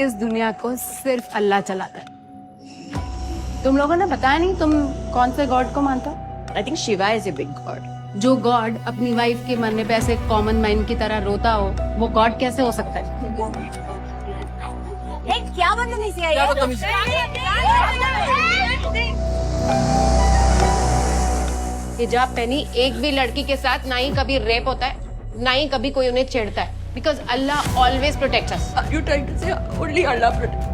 इस दुनिया को सिर्फ़ अल्लाह चलाता है। तुम लोगों ने बताया नहीं तुम कौन से गॉड को मानते हो? I think Shiva is a big god जो गॉड अपनी वाइफ के मरने पे ऐसे कॉमन मैन की तरह रोता हो वो गॉड कैसे हो सकता है? क्या बदतमीजी है हिजाब पहनी एक भी लड़की के साथ ना ही कभी रेप होता है ना ही कभी कोई उन्हें छेड़ता है। Because Allah always protects us. Are you trying to say only Allah protects?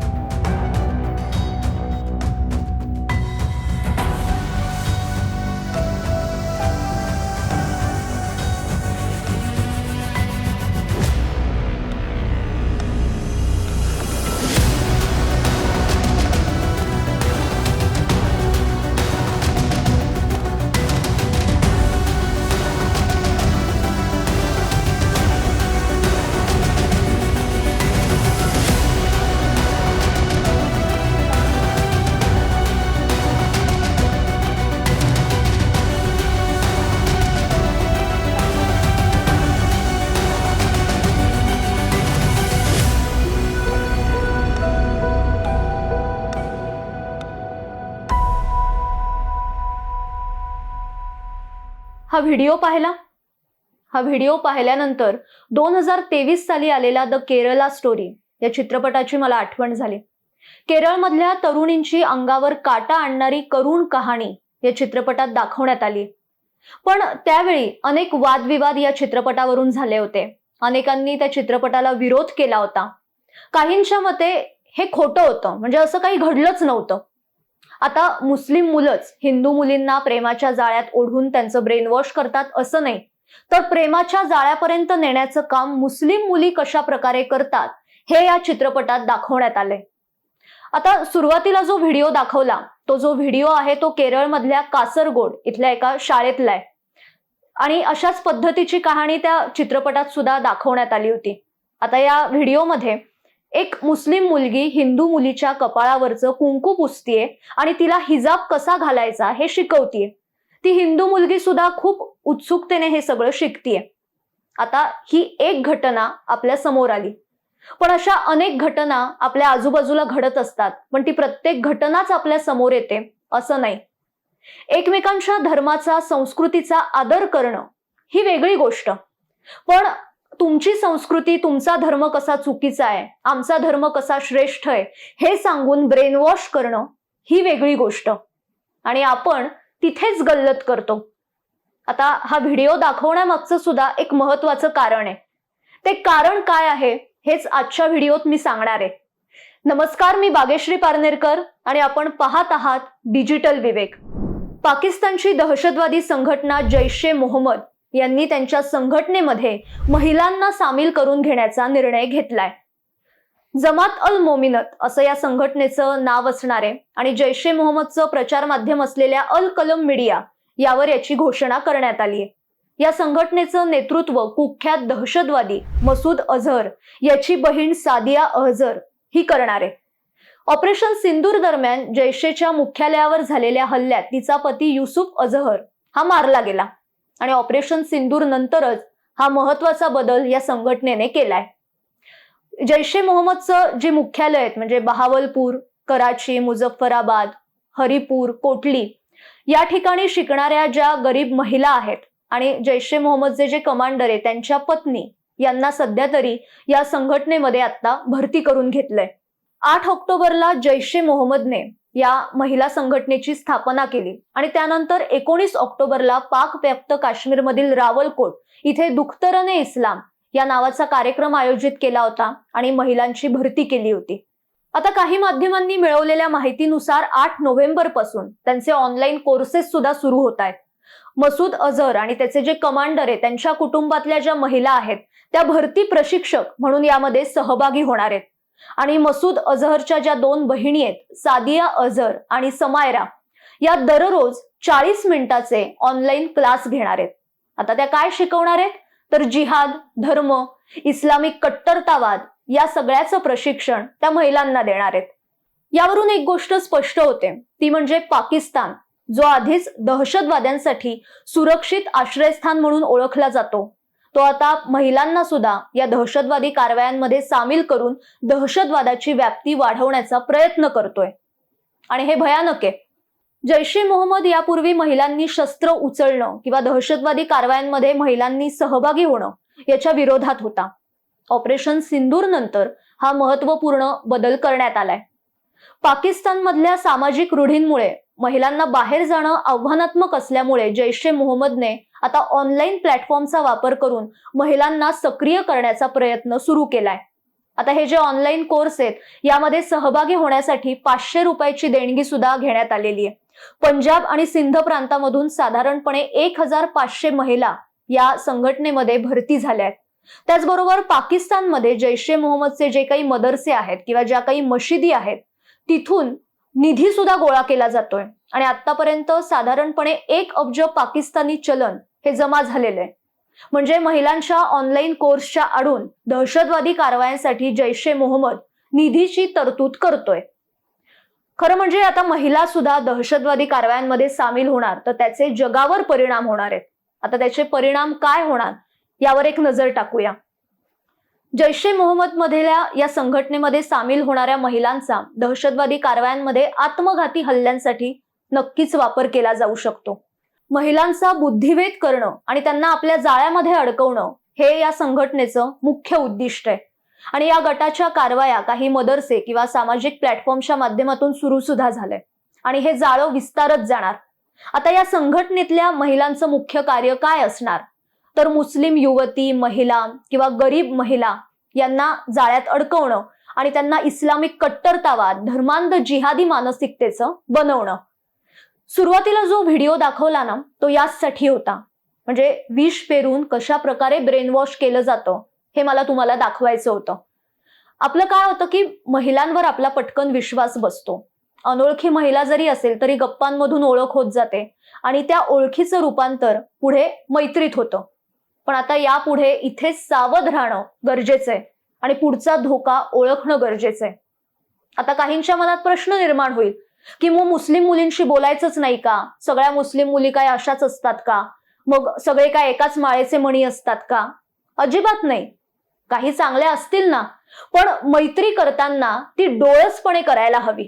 हा व्हिडिओ पाहिला? हा व्हिडिओ पाहिल्यानंतर दोन हजार तेवीस साली आलेला द केरला स्टोरी या चित्रपटाची मला आठवण झाली. केरळमधल्या तरुणींची अंगावर काटा आणणारी करुण कहाणी या चित्रपटात दाखवण्यात आली. पण त्यावेळी अनेक वादविवाद या चित्रपटावरून झाले होते. अनेकांनी त्या चित्रपटाला विरोध केला होता. काहींच्या मते हे खोटं होतं. म्हणजे असं काही घडलंच नव्हतं. आता मुस्लिम मुलंच हिंदू मुलींना प्रेमाच्या जाळ्यात ओढून त्यांचं ब्रेनवॉश करतात असं नाही. तर प्रेमाच्या जाळ्यापर्यंत नेण्याचं काम मुस्लिम मुली कशा प्रकारे करतात हे या चित्रपटात दाखवण्यात आलंय. आता सुरुवातीला जो व्हिडिओ दाखवला तो जो व्हिडिओ आहे तो केरळमधल्या कासरगोड इथल्या एका शाळेतला आहे. आणि अशाच पद्धतीची कहाणी त्या चित्रपटात सुद्धा दाखवण्यात आली होती. आता या व्हिडिओमध्ये एक मुस्लिम मुलगी हिंदू मुलीच्या कपाळावरचं कुंकू पुसतीये आणि तिला हिजाब कसा घालायचा हे शिकवतीये. ती हिंदू मुलगी सुद्धा खूप उत्सुकतेने हे सगळं शिकतीये. आता ही एक घटना आपल्यासमोर आली. पण अशा अनेक घटना आपल्या आजूबाजूला घडत असतात पण ती प्रत्येक घटनाच आपल्यासमोर येते असं नाही. एकमेकांच्या धर्माचा संस्कृतीचा आदर करणं ही वेगळी गोष्ट. पण तुमची संस्कृती तुमचा धर्म कसा चुकीचा आहे आमचा धर्म कसा श्रेष्ठ आहे हे सांगून ब्रेनवॉश करणं ही वेगळी गोष्ट. आणि आपण तिथेच गल्लत करतो. आता हा व्हिडिओ दाखवण्यामागचं सुद्धा एक महत्वाचं कारण आहे. ते कारण काय आहे हेच आजच्या व्हिडिओत मी सांगणार आहे. नमस्कार मी बागेश्री पारनेरकर आणि आपण पाहत आहात डिजिटल विवेक. पाकिस्तानची दहशतवादी संघटना जैश ए मोहम्मद यांनी त्यांच्या संघटनेमध्ये महिलांना सामील करून घेण्याचा निर्णय घेतलाय. जमात अल मोमिनत असं या संघटनेचं नाव असणारे आणि जैश ए मोहम्मदचं प्रचार माध्यम असलेल्या अल कलम मीडिया यावर याची घोषणा करण्यात आली आहे. या संघटनेचं नेतृत्व कुख्यात दहशतवादी मसूद अझहर याची बहीण सादिया अहझर ही करणार आहे. ऑपरेशन सिंदूर दरम्यान जैशेच्या मुख्यालयावर झालेल्या हल्ल्यात तिचा पती युसुफ अझहर हा मारला गेला. आणि ऑपरेशन सिंदूर नंतरच हा महत्त्वाचा बदल या संघटनेने केलाय. जैश ए मोहम्मदचं जे मुख्यालय आहेत म्हणजे बहावलपूर कराची मुझफ्फराबाद हरिपूर कोटली या ठिकाणी शिकणाऱ्या ज्या गरीब महिला आहेत आणि जैश ए मोहम्मदचे जे कमांडर आहे त्यांच्या पत्नी यांना सध्या तरी या संघटनेमध्ये आता भरती करून घेतलंय. आठ ऑक्टोबरला जैश ए मोहम्मदने या महिला संघटनेची स्थापना केली. आणि त्यानंतर एकोणीस ऑक्टोबरला पाक व्याप्त काश्मीरमधील रावलकोट इथे दुख्तरने इस्लाम या नावाचा कार्यक्रम आयोजित केला होता आणि महिलांची भरती केली होती. आता काही माध्यमांनी मिळवलेल्या माहितीनुसार आठ नोव्हेंबरपासून त्यांचे ऑनलाईन कोर्सेस सुद्धा सुरू होत आहेत. मसूद अझर आणि त्याचे जे कमांडर आहे त्यांच्या कुटुंबातल्या ज्या महिला आहेत त्या भरती प्रशिक्षक म्हणून यामध्ये सहभागी होणार आहेत. आणि मसूद अझहरच्या ज्या दोन बहिणी आहेत सादिया अझहर आणि समायरा या दररोज चाळीस मिनिटाचे ऑनलाईन क्लास घेणार आहेत. आता त्या काय शिकवणार आहेत? तर जिहाद धर्म इस्लामिक कट्टरतावाद या सगळ्याचं प्रशिक्षण त्या महिलांना देणार आहेत. यावरून एक गोष्ट स्पष्ट होते ती म्हणजे पाकिस्तान जो आधीच दहशतवाद्यांसाठी सुरक्षित आश्रयस्थान म्हणून ओळखला जातो तो आता महिलांना सुद्धा या दहशतवादी कारवायांमध्ये सामील करून दहशतवादाची व्याप्ती वाढवण्याचा प्रयत्न करतोय. आणि हे भयानक आहे. जैश ए मोहम्मद यापूर्वी महिलांनी शस्त्र उचलणं किंवा दहशतवादी कारवायांमध्ये महिलांनी सहभागी होणं याच्या विरोधात होता. ऑपरेशन सिंदूर नंतर हा महत्त्वपूर्ण बदल करण्यात आलाय. पाकिस्तानमधल्या सामाजिक रूढींमुळे महिलांना बाहेर जाणं आव्हानात्मक असल्यामुळे जैश ए मोहम्मदने आता ऑनलाईन प्लॅटफॉर्मचा वापर करून महिलांना सक्रिय करण्याचा प्रयत्न सुरू केलाय. आता हे जे ऑनलाईन कोर्स आहेत यामध्ये सहभागी होण्यासाठी पाचशे रुपयाची देणगी सुद्धा घेण्यात आलेली आहे. पंजाब आणि सिंध प्रांतामधून साधारणपणे एक हजार पाचशे महिला या संघटनेमध्ये भरती झाल्या आहेत. त्याचबरोबर पाकिस्तानमध्ये जैश ए मोहम्मदचे जे काही मदरसे आहेत किंवा ज्या काही मशिदी आहेत तिथून निधी सुद्धा गोळा केला जातोय. आणि आतापर्यंत साधारणपणे एक अब्ज पाकिस्तानी चलन हे जमा झालेलं आहे. म्हणजे महिलांच्या ऑनलाईन कोर्सच्या आडून दहशतवादी कारवायांसाठी जैश ए मोहम्मद निधीची तरतूद करतोय. खरं म्हणजे आता महिला सुद्धा दहशतवादी कारवायांमध्ये सामील होणार तर त्याचे जगावर परिणाम होणार आहेत. आता त्याचे परिणाम काय होणार यावर एक नजर टाकूया. जैश ए मोहम्मद मधल्या या संघटनेमध्ये सामील होणाऱ्या महिलांचा दहशतवादी कारवायांमध्ये आत्मघाती हल्ल्यांसाठी नक्कीच वापर केला जाऊ शकतो. महिलांचा बुद्धिभेद करणं आणि त्यांना आपल्या जाळ्यामध्ये अडकवणं हे या संघटनेचं मुख्य उद्दिष्ट आहे. आणि या गटाच्या कारवाया काही मदरसे किंवा सामाजिक प्लॅटफॉर्मच्या माध्यमातून सुरू सुद्धा झालंय. आणि हे जाळं विस्तारत जाणार. आता या संघटनेतल्या महिलांचं मुख्य कार्य काय असणार? तर मुस्लिम युवती महिला किंवा गरीब महिला यांना जाळ्यात अडकवणं आणि त्यांना इस्लामिक कट्टरतावाद धर्मांध जिहादी मानसिकतेचं बनवणं. सुरुवातीला जो व्हिडिओ दाखवला ना तो याचसाठी होता. म्हणजे विष पेरून कशा प्रकारे ब्रेनवॉश केलं जातं हे मला तुम्हाला दाखवायचं होतं. आपलं काय होतं की महिलांवर आपला पटकन विश्वास बसतो. अनोळखी महिला जरी असेल तरी गप्पांमधून ओळख होत जाते आणि त्या ओळखीचं रूपांतर पुढे मैत्रीत होतं. पण आता यापुढे इथे सावध राहणं गरजेचं आहे आणि पुढचा धोका ओळखणं गरजेचं आहे. आता काहींच्या मनात प्रश्न निर्माण होईल की मग मुस्लिम मुलींशी बोलायचंच नाही का? सगळ्या मुस्लिम मुली काय अशाच असतात का? मग सगळे काय एकाच माळेचे मणी असतात का? अजिबात नाही. काही चांगल्या असतील ना पण मैत्री करताना ती डोळसपणे करायला हवी.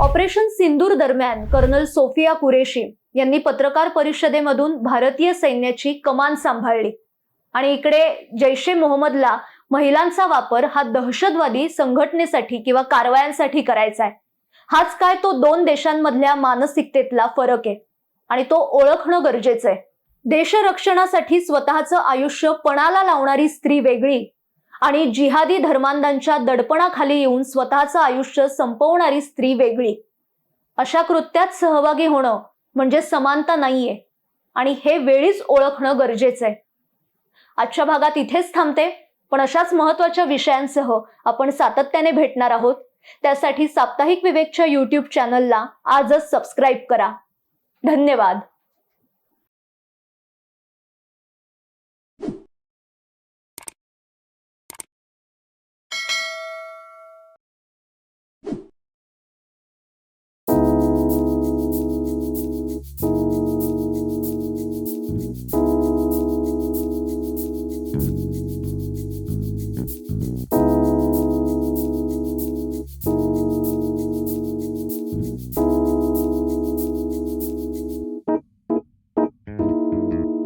ऑपरेशन सिंदूर दरम्यान कर्नल सोफिया कुरेशी यांनी पत्रकार परिषदेमधून भारतीय सैन्याची कमान सांभाळली. आणि इकडे जैश ए मोहम्मदला महिलांचा वापर हा दहशतवादी संघटनेसाठी किंवा कारवायांसाठी करायचा आहे. हाच काय तो दोन देशांमधल्या मानसिकतेतला फरक आहे. आणि तो ओळखणं गरजेचं आहे. देशरक्षणासाठी स्वतःचं आयुष्य पणाला लावणारी स्त्री वेगळी आणि जिहादी धर्मांधांच्या दडपणाखाली येऊन स्वतःचं आयुष्य संपवणारी स्त्री वेगळी. अशा कृत्यात सहभागी होणं म्हणजे समानता नाहीये. आणि हे वेळीच ओळखणं गरजेचं आहे. आजच्या भागात इथेच थांबते. पण अशाच महत्त्वाच्या विषयांसह आपण सातत्याने भेटणार आहोत. त्यासाठी साप्ताहिक विवेकच्या यूट्यूब चॅनलला आजच सबस्क्राईब करा. धन्यवाद.